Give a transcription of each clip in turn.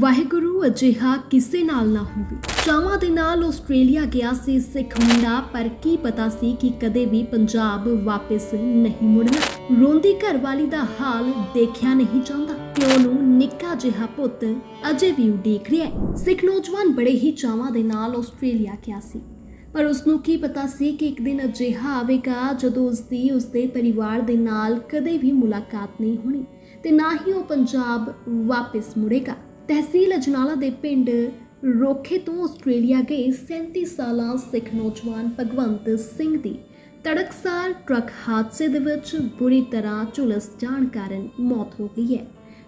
ਵਾਹਿਗੁਰੂ ਅਜਿਹਾ ਕਿਸੇ ਨਾਲ ਨਾ ਹੋਵੇ। ਚਾਵਾਂ ਦੇ ਨਾਲ ਆਸਟ੍ਰੇਲੀਆ ਗਿਆ ਸੀ ਸਿੱਖ ਮੁੰਡਾ, ਪਰ ਕੀ ਪਤਾ ਸੀ ਕਿ ਕਦੇ ਵੀ ਪੰਜਾਬ ਵਾਪਸ ਨਹੀਂ ਮੁੜਨਾ। ਰੋਂਦੀ ਘਰਵਾਲੀ ਦਾ ਹਾਲ ਦੇਖਿਆ ਨਹੀਂ ਜਾਂਦਾ। ਪਿਓ ਨੂੰ ਨਿੱਕਾ ਜਿਹਾ ਪੁੱਤ ਅਜੇ ਵੀ ਉਡੀਕ ਰਿਹਾ ਹੈ। ਸਿੱਖ ਨੌਜਵਾਨ ਬੜੇ ਹੀ ਚਾਵਾਂ ਦੇ ਨਾਲ ਆਸਟ੍ਰੇਲੀਆ ਗਿਆ ਸੀ। ਪਰ ਉਸ ਨੂੰ ਕੀ ਪਤਾ ਸੀ ਕਿ ਇੱਕ ਦਿਨ ਅਜਿਹਾ ਆਵੇਗਾ ਜਦੋਂ ਉਸ ਦੀ ਉਸ ਦੇ ਪਰਿਵਾਰ ਦੇ ਨਾਲ ਕਦੇ ਵੀ ਮੁਲਾਕਾਤ ਨਹੀਂ ਹੋਣੀ ਤੇ ਨਾ ਹੀ ਉਹ ਪੰਜਾਬ ਵਾਪਸ ਮੁੜੇਗਾ। ਤਹਿਸੀਲ ਅਜਨਾਲਾ ਦੇ ਪਿੰਡ ਰੋਖੇ ਤੋਂ ਆਸਟ੍ਰੇਲੀਆ ਗਏ 37 ਸਾਲਾਂ ਸਿੱਖ ਨੌਜਵਾਨ ਭਗਵੰਤ ਸਿੰਘ ਦੀ ਤੜਕਸਾਰ ਟਰੱਕ ਹਾਦਸੇ ਦੇ ਵਿੱਚ ਬੁਰੀ ਤਰ੍ਹਾਂ ਝੁਲਸ ਜਾਣ ਕਾਰਨ ਮੌਤ ਹੋ ਗਈ ਹੈ,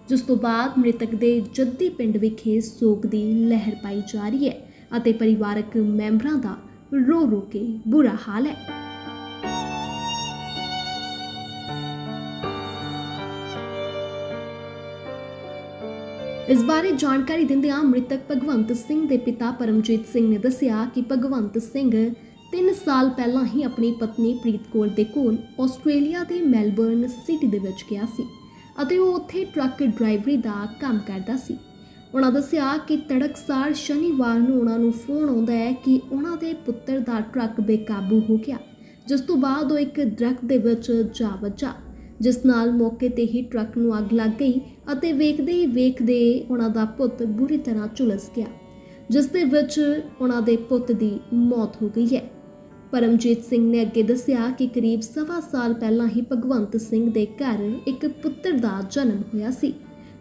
ਜਿਸ ਤੋਂ ਬਾਅਦ ਮ੍ਰਿਤਕ ਦੇ ਜੱਦੀ ਪਿੰਡ ਵਿਖੇ ਸੋਗ ਦੀ ਲਹਿਰ ਪਾਈ ਜਾ ਰਹੀ ਹੈ ਅਤੇ ਪਰਿਵਾਰਕ ਮੈਂਬਰਾਂ ਦਾ ਰੋ ਰੋ ਕੇ ਬੁਰਾ ਹਾਲ ਹੈ। ਇਸ ਬਾਰੇ ਜਾਣਕਾਰੀ ਦਿੰਦਿਆਂ ਮ੍ਰਿਤਕ ਭਗਵੰਤ ਸਿੰਘ ਦੇ ਪਿਤਾ ਪਰਮਜੀਤ ਸਿੰਘ ਨੇ ਦੱਸਿਆ ਕਿ ਭਗਵੰਤ ਸਿੰਘ 3 ਸਾਲ ਪਹਿਲਾਂ ਹੀ ਆਪਣੀ ਪਤਨੀ ਪ੍ਰੀਤ ਕੌਰ ਦੇ ਕੋਲ ਆਸਟ੍ਰੇਲੀਆ ਦੇ ਮੈਲਬਰਨ ਸਿਟੀ ਦੇ ਵਿੱਚ ਗਿਆ ਸੀ ਅਤੇ ਉਹ ਉੱਥੇ ਟਰੱਕ ਡਰਾਈਵਰੀ ਦਾ ਕੰਮ ਕਰਦਾ ਸੀ। ਉਹਨਾਂ ਦੱਸਿਆ ਕਿ ਤੜਕਸਾਰ ਸ਼ਨੀਵਾਰ ਨੂੰ ਉਹਨਾਂ ਨੂੰ ਫੋਨ ਆਉਂਦਾ ਹੈ ਕਿ ਉਹਨਾਂ ਦੇ ਪੁੱਤਰ ਦਾ ਟਰੱਕ ਬੇਕਾਬੂ ਹੋ ਗਿਆ, ਜਿਸ ਤੋਂ ਬਾਅਦ ਉਹ ਇੱਕ ਦਰਖਤ ਦੇ ਵਿੱਚ ਜਾ ਵੱਜਾ। ਜਿਸ ਨਾਲ ਮੌਕੇ ਤੇ ਹੀ ਟਰੱਕ ਨੂੰ ਅੱਗ ਲੱਗ ਗਈ ਅਤੇ ਵੇਖਦੇ ਹੀ ਵੇਖਦੇ ਉਹਨਾਂ ਦਾ ਪੁੱਤ ਬੁਰੀ ਤਰ੍ਹਾਂ ਝੁਲਸ ਗਿਆ, ਜਿਸ ਦੇ ਵਿੱਚ ਉਹਨਾਂ ਦੇ ਪੁੱਤ ਦੀ ਮੌਤ ਹੋ ਗਈ ਹੈ। ਪਰਮਜੀਤ ਸਿੰਘ ਨੇ ਅੱਗੇ ਦੱਸਿਆ ਕਿ ਕਰੀਬ ਸਵਾ ਸਾਲ ਪਹਿਲਾਂ ਹੀ ਭਗਵੰਤ ਸਿੰਘ ਦੇ ਘਰ ਇੱਕ ਪੁੱਤਰ ਦਾ ਜਨਮ ਹੋਇਆ ਸੀ,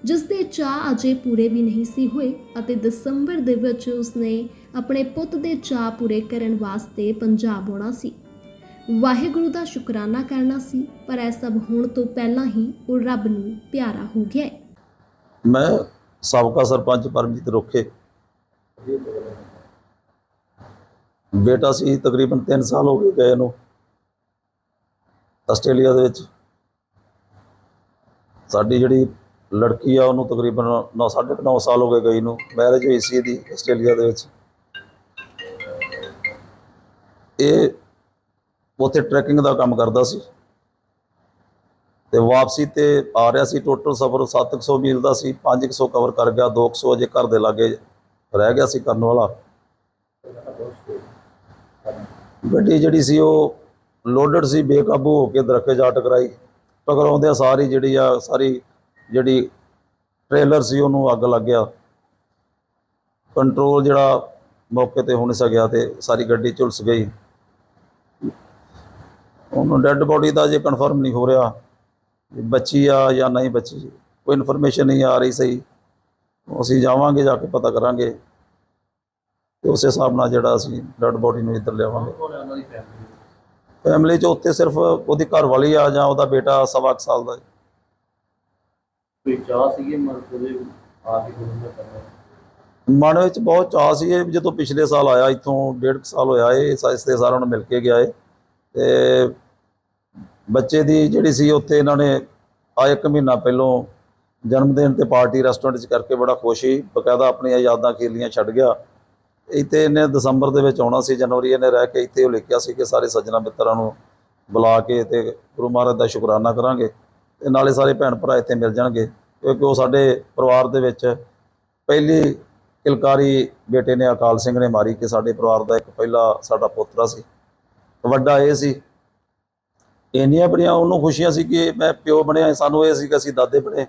ਜਿਸ ਦੇ ਚਾਅ ਅਜੇ ਪੂਰੇ ਵੀ ਨਹੀਂ ਸੀ ਹੋਏ ਅਤੇ ਦਸੰਬਰ ਦੇ ਵਿੱਚ ਉਸਨੇ ਆਪਣੇ ਪੁੱਤ ਦੇ ਚਾਅ ਪੂਰੇ ਕਰਨ ਵਾਸਤੇ ਪੰਜਾਬ ਆਉਣਾ ਸੀ। ਵਾਹਿਗੁਰੂ ਦਾ ਸ਼ੁਕਰਾਨਾ ਕਰਨਾ ਸੀ, ਪਰ ਇਹ ਸਭ ਹੋਣ ਤੋਂ ਪਹਿਲਾਂ ਹੀ ਉਹ ਰੱਬ ਨੂੰ ਪਿਆਰਾ ਹੋ ਗਿਆ ਮੈਂ ਸਾਬਕਾ ਸਰਪੰਚ ਪਰਮਜੀਤ ਰੋਖੇ। ਬੇਟਾ ਸੀ ਤਕਰੀਬਨ 3 ਸਾਲ ਹੋ ਗਏ ਗਏ ਨੂੰ ਆਸਟ੍ਰੇਲੀਆ ਦੇ ਵਿੱਚ। ਸਾਡੀ ਜਿਹੜੀ ਲੜਕੀ ਆ, ਉਹਨੂੰ ਤਕਰੀਬਨ 9 9.5 ਸਾਲ ਹੋ ਗਏ ਗਈ ਨੂੰ। ਮੈਰਿਜ ਹੋਈ ਸੀ ਇਹਦੀ ਆਸਟ੍ਰੇਲੀਆ ਦੇ ਵਿੱਚ। ਇਹ ਉੱਥੇ ਟਰੈਕਿੰਗ ਦਾ ਕੰਮ ਕਰਦਾ ਸੀ। ਤੇ ਵਾਪਸੀ ਤੇ ਆ ਰਿਹਾ ਸੀ ਟੋਟਲ ਸਫ਼ਰ 700 ਮੀਲ ਦਾ ਸੀ 500 ਕਵਰ ਕਰ ਗਿਆ 200 ਅਜੇ ਘਰ ਦੇ ਲਾਗੇ ਰਹਿ ਗਿਆ ਸੀ ਕਰਨ ਵਾਲਾ। ਗੱਡੀ ਜਿਹੜੀ ਸੀ ਉਹ ਲੋਡਡ ਸੀ, ਬੇਕਾਬੂ ਹੋ ਕੇ ਦਰਖਤ ਜਾ ਟਕਰਾਈ ਟਕਰਾਉਂਦਿਆਂ ਸਾਰੀ ਜਿਹੜੀ ਆ, ਸਾਰੀ ਜਿਹੜੀ ਟ੍ਰੇਲਰ ਸੀ, ਉਹਨੂੰ ਅੱਗ ਲੱਗ ਗਿਆ। ਕੰਟਰੋਲ ਜਿਹੜਾ ਮੌਕੇ ਤੇ ਹੋ ਨਹੀਂ ਸਕਿਆ ਤੇ ਸਾਰੀ ਗੱਡੀ ਝੁਲਸ ਗਈ। ਉਹਨੂੰ ਡੈੱਡ ਬੋਡੀ ਦਾ ਜੇ ਕਨਫਰਮ ਨਹੀਂ ਹੋ ਰਿਹਾ ਬੱਚੀ ਆ ਜਾਂ ਨਹੀਂ ਬੱਚੀ ਕੋਈ ਇਨਫੋਰਮੇਸ਼ਨ ਨਹੀਂ ਆ ਰਹੀ ਸਹੀ ਅਸੀਂ ਜਾਵਾਂਗੇ ਜਾ ਕੇ ਪਤਾ ਕਰਾਂਗੇ। ਤੇ ਉਸੇ ਹਿਸਾਬ ਨਾਲ ਜਿਹੜਾ ਅਸੀਂ ਡੈੱਡ ਬੋਡੀ ਨੂੰ ਇੱਧਰ ਲਿਆਵਾਂਗੇ। ਫੈਮਿਲੀ 'ਚ ਉੱਥੇ ਸਿਰਫ ਉਹਦੀ ਘਰ ਵਾਲੀ ਆ ਜਾਂ ਉਹਦਾ ਬੇਟਾ ਸਵਾ ਕੁ ਸਾਲ ਦਾ ਹੈ। ਕੋਈ ਚਾਹ ਸੀਗੇ ਮਤਲਬ ਉਹਦੇ ਆ ਕੇ ਹੋਣਾ ਕਰਨਾ? ਮਨ ਵਿੱਚ ਬਹੁਤ ਚਾਅ ਸੀ ਇਹ ਜਦੋਂ ਪਿਛਲੇ ਸਾਲ ਆਇਆ ਇੱਥੋਂ ਡੇਢ ਕੁ ਸਾਲ ਹੋਇਆ ਇਹ ਸਾਇਸਤੇ ਸਾਰਿਆਂ ਨੂੰ ਮਿਲ ਕੇ ਗਿਆ ਏ। ਤੇ ਬੱਚੇ ਦੀ ਜਿਹੜੀ ਸੀ ਉੱਥੇ ਇਹਨਾਂ ਨੇ ਆ ਇੱਕ ਮਹੀਨਾ ਪਹਿਲੋਂ ਜਨਮ ਦਿਨ ਤੇ ਪਾਰਟੀ ਰੈਸਟੋਰੈਂਟ 'ਚ ਕਰਕੇ ਬੜਾ ਖੁਸ਼ ਸੀ। ਬਕਾਇਦਾ ਆਪਣੀਆਂ ਯਾਦਾਂ ਖੇਲੀਆਂ ਛੱਡ ਗਿਆ। ਇੱਥੇ ਇਹਨੇ ਦਸੰਬਰ ਦੇ ਵਿੱਚ ਆਉਣਾ ਸੀ, ਜਨਵਰੀ ਇਹਨੇ ਰਹਿ ਕੇ ਇੱਥੇ ਉਹ ਲਿਖਿਆ ਸੀ ਕਿ ਸਾਰੇ ਸੱਜਣਾ ਮਿੱਤਰਾਂ ਨੂੰ ਬੁਲਾ ਕੇ ਤੇ ਗੁਰੂ ਮਹਾਰਾਜ ਦਾ ਸ਼ੁਕਰਾਨਾ ਕਰਾਂਗੇ ਤੇ ਨਾਲੇ ਸਾਰੇ ਭੈਣ ਭਰਾ ਇੱਥੇ ਮਿਲ ਜਾਣਗੇ। ਕਿਉਂਕਿ ਉਹ ਸਾਡੇ ਪਰਿਵਾਰ ਦੇ ਵਿੱਚ ਪਹਿਲੀ ਕਿਲਕਾਰੀ ਬੇਟੇ ਨੇ ਅਕਾਲ ਸਿੰਘ ਨੇ ਮਾਰੀ ਕਿ ਸਾਡੇ ਪਰਿਵਾਰ ਦਾ ਇੱਕ ਪਹਿਲਾ ਸਾਡਾ ਪੋਤਰਾ ਸੀ। ਵੱਡਾ ਇਹ ਸੀ। ਇੰਨੀਆਂ ਬੜੀਆਂ ਉਹਨੂੰ ਖੁਸ਼ੀਆਂ ਸੀ ਕਿ ਮੈਂ ਪਿਓ ਬਣਿਆ ਸਾਨੂੰ ਇਹ ਸੀ ਕਿ ਅਸੀਂ ਦਾਦੇ ਬਣੇ।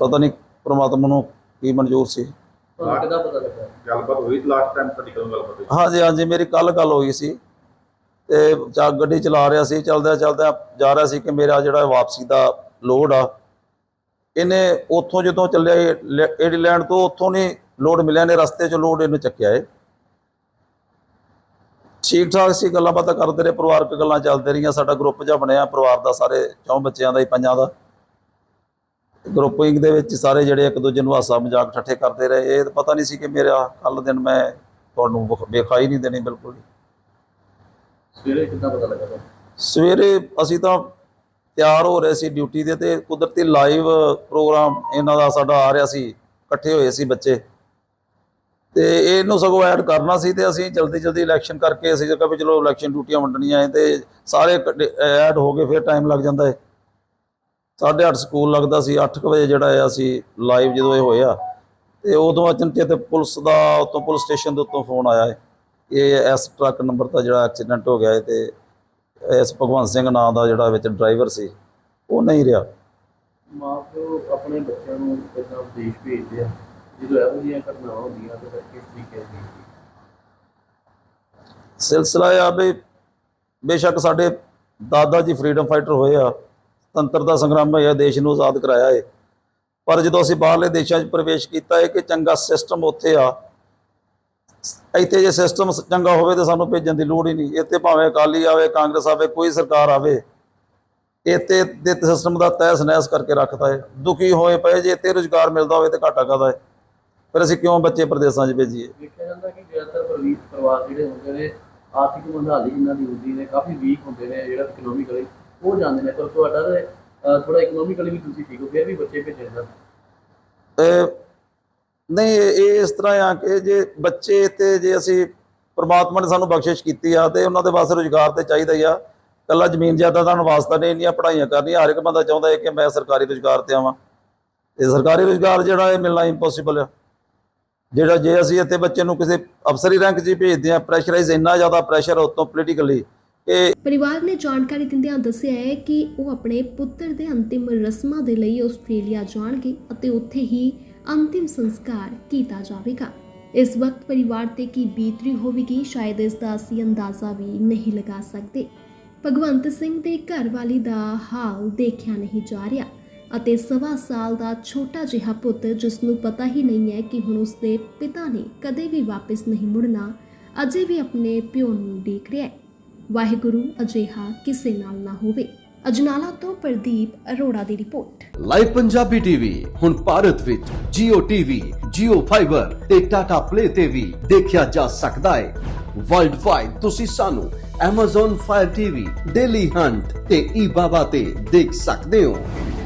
ਪਤਾ ਨਹੀਂ ਪ੍ਰਮਾਤਮਾ ਨੂੰ ਕੀ ਮਨਜ਼ੂਰ ਸੀ। ਤੁਹਾਨੂੰ ਕਿੱਦਾਂ ਪਤਾ ਲੱਗਾ। ਗੱਲਬਾਤ ਹੋਈ ਲਾਸਟ ਟਾਈਮ ਤੁਹਾਡੀ ਕਦੋਂ ਗੱਲਬਾਤ ਹੋਈ? ਹਾਂਜੀ ਹਾਂਜੀ ਮੇਰੀ ਕੱਲ ਗੱਲ ਹੋਈ ਸੀ। ਤੇ ਚਾ ਗੱਡੀ ਚਲਾ ਰਿਹਾ ਸੀ ਚਲਦਿਆਂ ਚਲਦਿਆਂ ਜਾ ਰਿਹਾ ਸੀ ਕਿ ਮੇਰਾ ਜਿਹੜਾ ਵਾਪਸੀ ਦਾ ਲੋਡ ਆ ਇਹਨੇ ਉੱਥੋਂ ਜਦੋਂ ਚੱਲਿਆ ਏਡੀਲੈਂਡ ਤੋਂ ਉੱਥੋਂ ਨਹੀਂ ਲੋਡ ਮਿਲਿਆ ਨੇ ਰਸਤੇ 'ਚ ਲੋਡ ਇਹਨੂੰ ਚੱਕਿਆ ਏ। ਠੀਕ ਠਾਕ ਸੀ ਗੱਲਾਂ ਬਾਤਾਂ ਕਰਦੇ ਰਹੇ ਪਰਿਵਾਰਕ ਗੱਲਾਂ ਚੱਲਦੇ ਰਹੀਆਂ ਸਾਡਾ ਗਰੁੱਪ ਜਿਹਾ ਬਣਿਆ ਪਰਿਵਾਰ ਦਾ ਸਾਰੇ ਚੌਂ ਬੱਚਿਆਂ ਦਾ ਹੀ ਪੰਜਾਂ ਦਾ ਗਰੁੱਪਿੰਗ ਦੇ ਵਿੱਚ ਸਾਰੇ ਜਿਹੜੇ ਇੱਕ ਦੂਜੇ ਨੂੰ ਹਾਸਾ ਮਜ਼ਾਕ ਠੱਠੇ ਕਰਦੇ ਰਹੇ ਇਹ ਤਾਂ ਪਤਾ ਨਹੀਂ ਸੀ ਕਿ ਮੇਰਾ ਕੱਲ ਦਿਨ ਮੈਂ ਤੁਹਾਨੂੰ ਵਿਖ- ਵਿਖਾਈ ਨਹੀਂ ਦੇਣੀ ਬਿਲਕੁਲ। ਸਵੇਰੇ ਕਿੱਦਾਂ ਪਤਾ ਲੱਗਾ? ਸਵੇਰੇ ਅਸੀਂ ਤਾਂ ਤਿਆਰ ਹੋ ਰਹੇ ਸੀ ਡਿਊਟੀ ਦੇ ਤੇ ਕੁਦਰਤੀ ਲਾਈਵ ਪ੍ਰੋਗਰਾਮ ਇਹਨਾਂ ਦਾ ਸਾਡਾ ਆ ਰਿਹਾ ਸੀ ਇਕੱਠੇ ਹੋਏ ਸੀ ਬੱਚੇ ਤੇ ਇਹਨੂੰ ਸਗੋਂ ਐਡ ਕਰਨਾ ਸੀ ਤੇ ਅਸੀਂ ਜਲਦੀ ਜਲਦੀ ਇਲੈਕਸ਼ਨ ਕਰਕੇ ਅਸੀਂ ਕਿਹਾ ਵੀ ਚਲੋ ਇਲੈਕਸ਼ਨ ਡਿਊਟੀਆਂ ਵੰਡਣੀਆਂ ਹੈ ਤੇ ਸਾਰੇ ਐਡ ਹੋ ਗਏ ਫਿਰ ਟਾਈਮ ਲੱਗ ਜਾਂਦਾ ਹੈ 8:30 ਸਕੂਲ ਲੱਗਦਾ ਸੀ 8 ਵਜੇ ਜਿਹੜਾ ਆ ਅਸੀਂ ਲਾਈਵ ਜਦੋਂ ਇਹ ਹੋਇਆ, ਤੇ ਉਦੋਂ ਅਚਨਚੇਤ ਪੁਲਿਸ ਦਾ ਉਤੋਂ ਪੁਲਿਸ ਸਟੇਸ਼ਨ ਦੇ ਉੱਤੋਂ ਫੋਨ ਆਇਆ ਹੈ ਇਹ ਇਸ ਟਰੱਕ ਨੰਬਰ ਦਾ ਜਿਹੜਾ ਐਕਸੀਡੈਂਟ ਹੋ ਗਿਆ ਹੈ ਤੇ ਇਸ ਭਗਵੰਤ ਸਿੰਘ ਨਾਂ ਦਾ ਜਿਹੜਾ ਵਿੱਚ ਡਰਾਈਵਰ ਸੀ, ਉਹ ਨਹੀਂ ਰਿਹਾ। ਮਾਂ ਪਿਓ ਆਪਣੇ ਬੱਚਿਆਂ ਨੂੰ ਕਿੱਦਾਂ ਵਿਦੇਸ਼ ਭੇਜਦੇ ਆ? ਜਦੋਂ ਇਹੋ ਜਿਹੀਆਂ ਘਟਨਾਵਾਂ ਹੁੰਦੀਆਂ ਤਾਂ ਫਿਰ ਕਿਸ ਤਰੀਕੇ ਦੀ ਸਿਲਸਿਲਾ ਆ ਵੀ ਬੇਸ਼ੱਕ ਸਾਡੇ ਦਾਦਾ ਜੀ ਫਰੀडम ਫਾਈਟਰ ਹੋਏ ਆ, ਤੰਤਰ ਦਾ ਸੰਗਰਾਮ ਹੋਇਆ, ਦੇਸ਼ ਨੂੰ ਆਜ਼ਾਦ ਕਰਾਇਆ ਏ। ਪਰ ਜਦੋਂ ਅਸੀਂ ਬਾਹਰਲੇ ਦੇਸ਼ਾਂ 'ਚ ਪ੍ਰਵੇਸ਼ ਕੀਤਾ ਹੈ ਕਿ ਚੰਗਾ ਸਿਸਟਮ ਉੱਥੇ ਆ। ਇੱਥੇ ਜੇ ਸਿਸਟਮ ਚੰਗਾ ਹੋਵੇ ਤਾਂ ਸਾਨੂੰ ਭੇਜਣ ਦੀ ਲੋੜ ਹੀ ਨਹੀਂ। ਇੱਥੇ ਭਾਵੇਂ ਅਕਾਲੀ ਆਵੇ, ਕਾਂਗਰਸ ਆਵੇ, ਕੋਈ ਸਰਕਾਰ ਆਵੇ, ਇੱਥੇ ਦੇ ਸਿਸਟਮ ਦਾ ਤਹਿਸ ਨਹਿਸ ਕਰਕੇ ਰੱਖਦਾ ਏ। ਦੁਖੀ ਹੋਏ ਪਏ ਜੇ ਇੱਥੇ ਰੁਜ਼ਗਾਰ ਮਿਲਦਾ ਹੋਵੇ ਤੇ ਘਾਟਾ ਕਾਹਦਾ ਹੈ ਫਿਰ ਅਸੀਂ ਕਿਉਂ ਬੱਚੇ ਪ੍ਰਦੇਸਾਂ 'ਚ ਭੇਜੀਏ? ਵੇਖਿਆ ਜਾਂਦਾ ਕਿ ਜ਼ਿਆਦਾਤਰ ਪਰਿਵਾਰ ਪਰਿਵਾਰ ਜਿਹੜੇ ਹੁੰਦੇ ਨੇ ਆਰਥਿਕ ਮੰਦਹਾਲੀ ਇਹਨਾਂ ਦੀ ਹੁੰਦੀ ਨੇ ਕਾਫੀ ਵੀਕ ਹੁੰਦੇ ਨੇ ਜਿਹੜਾ ਇਕਨੋਮਿਕਲੀ ਉਹ ਜਾਂਦੇ ਨੇ। ਪਰ ਤੁਹਾਡਾ ਤੇ ਅਹ, ਥੋੜਾ ਇਕਨੋਮਿਕਲੀ ਵੀ ਤੁਸੀਂ ਠੀਕ ਹੋ ਫਿਰ ਵੀ ਬੱਚੇ ਭੇਜੇ ਜਾਂਦੇ। ਇਹ ਨਹੀਂ ਇਹ ਇਹ ਇਸ ਤਰ੍ਹਾਂ ਆ ਕਿ ਜੇ ਬੱਚੇ ਤੇ ਜੇ ਅਸੀਂ ਪ੍ਰਮਾਤਮਾ ਨੇ ਸਾਨੂੰ ਬਖਸ਼ਿਸ਼ ਕੀਤੀ ਆ ਤੇ ਉਹਨਾਂ ਦੇ ਵਾਸਤੇ ਰੁਜ਼ਗਾਰ ਤੇ ਚਾਹੀਦਾ ਹੀ ਆ। ਕੱਲਾ ਜ਼ਮੀਨ ਜਾਇਦਾਦਾਂ ਨੂੰ ਵਾਸਤਾ ਨਹੀਂ ਇੰਨੀਆਂ ਪੜ੍ਹਾਈਆਂ ਕਰਨੀਆਂ ਹਰ ਇੱਕ ਬੰਦਾ ਚਾਹੁੰਦਾ ਹੈ ਕਿ ਮੈਂ ਸਰਕਾਰੀ ਰੁਜ਼ਗਾਰ ਤੇ ਆਵਾਂ। ਤੇ ਸਰਕਾਰੀ ਰੁਜ਼ਗਾਰ ਜਿਹੜਾ ਇਹ ਮਿਲਣਾ ਇੰਪੋਸੀਬਲ ਆ। ਜਿਹੜਾ ਜੇ ਅਸੀਂ ਇੱਥੇ ਬੱਚੇ ਨੂੰ ਕਿਸੇ ਅਫਸਰੀ ਰੈਂਕ 'ਚ ਭੇਜਦੇ ਆ ਪ੍ਰੈਸ਼ਰਾਈਜ਼ ਇੰਨਾ ਜ਼ਿਆਦਾ ਪ੍ਰੈਸ਼ਰ ਉਤੋਂ ਪੋਲੀਟੀਕਲੀ ਕਿ ਪਰਿਵਾਰ ਨੇ ਜਾਣਕਾਰੀ ਦਿੰਦਿਆਂ ਦੱਸਿਆ ਹੈ ਕਿ ਉਹ ਆਪਣੇ ਪੁੱਤਰ ਦੇ ਅੰਤਿਮ ਰਸਮਾਂ ਦੇ ਲਈ ਆਸਟ੍ਰੇਲੀਆ ਜਾਣਗੇ ਅਤੇ ਉੱਥੇ ਹੀ ਅੰਤਿਮ ਸੰਸਕਾਰ ਕੀਤਾ ਜਾਵੇਗਾ। ਇਸ ਵਕਤ ਪਰਿਵਾਰ ਤੇ ਕੀ ਬੀਤਰੀ ਹੋਵੇਗੀ, ਸ਼ਾਇਦ ਇਸ ਦਾ ਅਸੀਂ ਅੰਦਾਜ਼ਾ ਵੀ ਨਹੀਂ ਲਗਾ ਸਕਦੇ। ਭਗਵੰਤ ਸਿੰਘ ਦੇ ਘਰ ਵਾਲੀ ਦਾ ਹਾਲ ਦੇਖਿਆ ਨਹੀਂ ਜਾ ਰਿਹਾ। ਅਤੇ ਸਵਾ ਸਾਲ ਦਾ ਛੋਟਾ ਜਿਹਾ ਪੁੱਤ ਜਿਸ ਨੂੰ ਪਤਾ ਹੀ ਨਹੀਂ ਹੈ ਕਿ ਹੁਣ ਉਸਦੇ ਪਿਤਾ ਨੇ ਕਦੇ ਵੀ ਵਾਪਸ ਨਹੀਂ ਮੁੜਨਾ ਅਜੇ ਵੀ ਆਪਣੇ ਪਿਓ ਨੂੰ ਉਡੀਕ ਰਿਹਾ ਹੈ। ਵਾਹਿਗੁਰੂ ਅਜਿਹਾ ਕਿਸੇ ਨਾਲ ਨਾ ਹੋਵੇ। ਅਜਨਾਲਾ ਤੋਂ ਪ੍ਰਦੀਪ ਅਰੋੜਾ ਦੀ ਰਿਪੋਰਟ। ਲਾਈਵ ਪੰਜਾਬੀ ਟੀਵੀ ਹੁਣ ਭਾਰਤ ਵਿੱਚ Jio TV, Jio Fiber ਤੇ Tata Play ਤੇ ਵੀ ਦੇਖਿਆ ਜਾ ਸਕਦਾ ਹੈ। ਵਰਲਡ ਵਾਈਡ ਤੁਸੀਂ ਸਾਨੂੰ Amazon Fire TV, Daily Hunt ਤੇ eBaba ਤੇ ਦੇਖ ਸਕਦੇ ਹੋ।